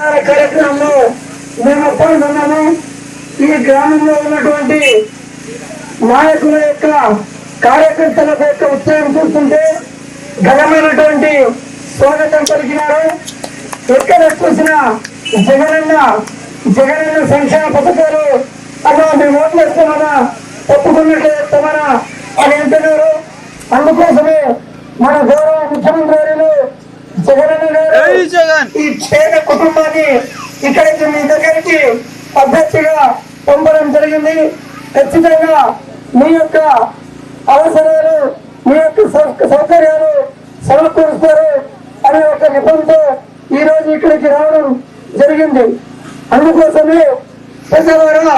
ప్రచార కార్యక్రమంలో మేము పాల్గొన్నాము ఈ గ్రామంలో ఉన్నటువంటి నాయకుల యొక్క కార్యకర్తల యొక్క ఉత్సాహం చూస్తుంటే ఘనమైనటువంటి స్వాగతం పలికినారు. ఎక్కడ చూసిన జగనన్న జగనన్న సంక్షేమ పథకాలు అలా మేము ఓట్లేస్తామన్నా తప్పుకున్నట్లే వేస్తామన్నా అని అంటున్నారు. అందుకోసమే మన గౌరవ ముఖ్యమంత్రి జగన్. ఈ పేద కుటుంబాన్ని ఇక్కడికి మీ దగ్గరికి అభ్యర్థిగా పంపడం జరిగింది. ఖచ్చితంగా మీ యొక్క అవసరాలు మీ యొక్క సౌకర్యాలు సమకూరుస్తారు అనే ఒక నిపుణతో ఈ రోజు ఇక్కడికి రావడం జరిగింది. అందుకోసమే పెద్దవారా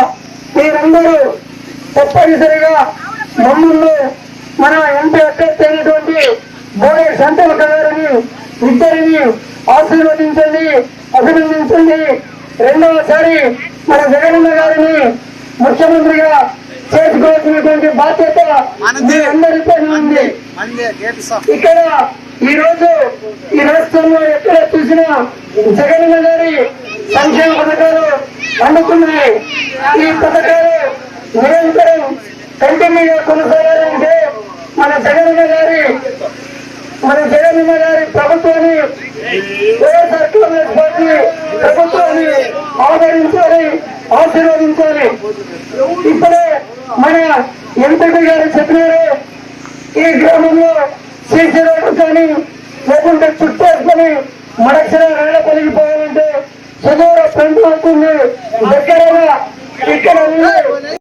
మీరందరూ తప్పనిసరిగా మమ్మల్ని మన ఎంపీ అభ్యర్థి అయినటువంటి బోడే సంతల గారిని ఇద్దరిని ఆశీర్వదించండి అభినందించండి. రెండవసారి మన జగనన్న గారిని ముఖ్యమంత్రిగా చేసుకోవాల్సినటువంటి బాధ్యత అందరిపై ఉంది. ఇక్కడ ఈ రోజు ఈ రాష్ట్రంలో ఎక్కడ చూసినా జగన్ గారి సంక్షేమ పథకాలు అందుతున్నాయి. ఈ పథకాలు నిరంతరం కంటిన్యూగా కొనసాగాలంటే మన జగన్ గారి మన గారి ప్రభుత్వాన్ని వైఎస్ఆర్ కాంగ్రెస్ పార్టీ ప్రభుత్వాన్ని ఆదరించాలి ఆశీర్వదించాలి. ఇప్పుడే మన ఎంపీ గారు చెప్పినారు ఈ గ్రామంలో సీసీ రోడ్డు కానీ లేకుంటే చుట్టేసుకొని మడక్షర వేళ కలిగిపోవాలంటే సుదూర ప్రాంతం అవుతుంది